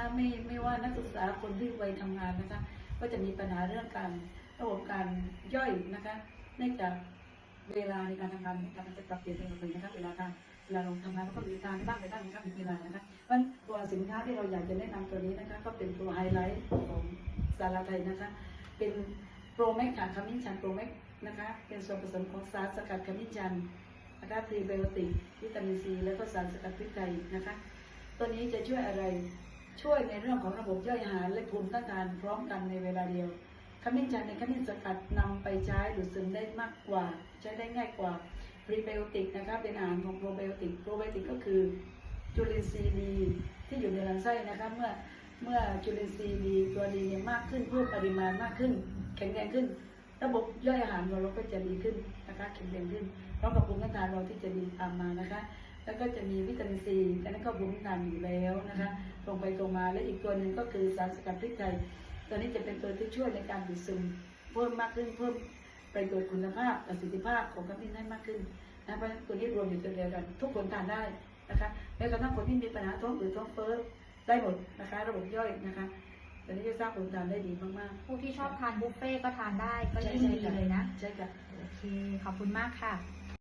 นะคะไม่ไม่ว่านักศึกษาคนที่วัยทำงานนะคะ ก็จะมีปัญหาเรื่องการระบบการย่อยนะคะเนื่องจากเวลาในการทำงานการจะปรับเปลี่ยนไปเลยนะคะเวลาการเวลาเราทำงานก็มีการบ้างไปบ้างนะคะมีเวลานะคะเพราะฉะนั้นตัวสินค้าที่เราอยากจะแนะนำตัวนี้นะคะ ก็เป็นตัวไฮไลท์ของสาราไทยนะคะ เป็นโปรแมกค่ะขมิ้นชันโปรแมกนะคะ เป็นส่วนผสมของสารสกัดขมิ้นชันนะคะพรีไบโอติกวิตามินซี แล้วก็สารสกัดพริกไทยนะคะ ตัวนี้จะช่วยอะไร ช่วยในเรื่องของระบบย่อยอาหารและภูมิต้านทานพร้อมกันในเวลาเดียวขมิ้นชันในขมิ้นสกัดนำไปใช้ดูดซึมได้มากกว่า ใช้ได้ง่ายกว่าพรีไบโอติกนะคะเป็นอาหารของโปรไบโอติกโปรไบโอติกก็คือจุลินทรีย์ดีที่อยู่ในลำไส้นะคะเมื่อเมื่อจุลินทรีย์ดีตัวดีเนี่ยมากขึ้นเพิ่มปริมาณมากขึ้น แข็งแรงขึ้น ระบบย่อยอาหารของเราก็จะดีขึ้นนะคะแข็งแรงขึ้นพร้อมกับภูมิต้านทานเราที่จะดีตามมานะคะ แล้วก็จะมีวิตามินซีอันนั้นก็ภูมิต้านทานอยู่แล้วนะคะตรงไปตรงมาและอีกตัวหนึ่งก็คือสารสกัดพริกไทยตัวนี้จะเป็นตัวที่ช่วยในการดูดซึมเพิ่มมากขึ้นเพิ่มประโยชน์คุณภาพประสิทธิภาพของขมิ้นให้มากขึ้นนะเพราะฉะนั้นตัวนี้รวมอยู่ตัวเดียวกัน ทุกคนทานได้นะคะแม้กระทั่งคนที่มีปัญหาท้องอืดท้องเฟ้อได้หมดนะคะ ระบบย่อยนะคะตัวนี้จะสร้างผลทานได้ดีมากผู้ที่ชอบทานบุฟเฟ่ต์ก็ทานได้ๆก็ยิ่งดีเลยนะใช่ค่ะโอเคขอบคุณมากค่ะค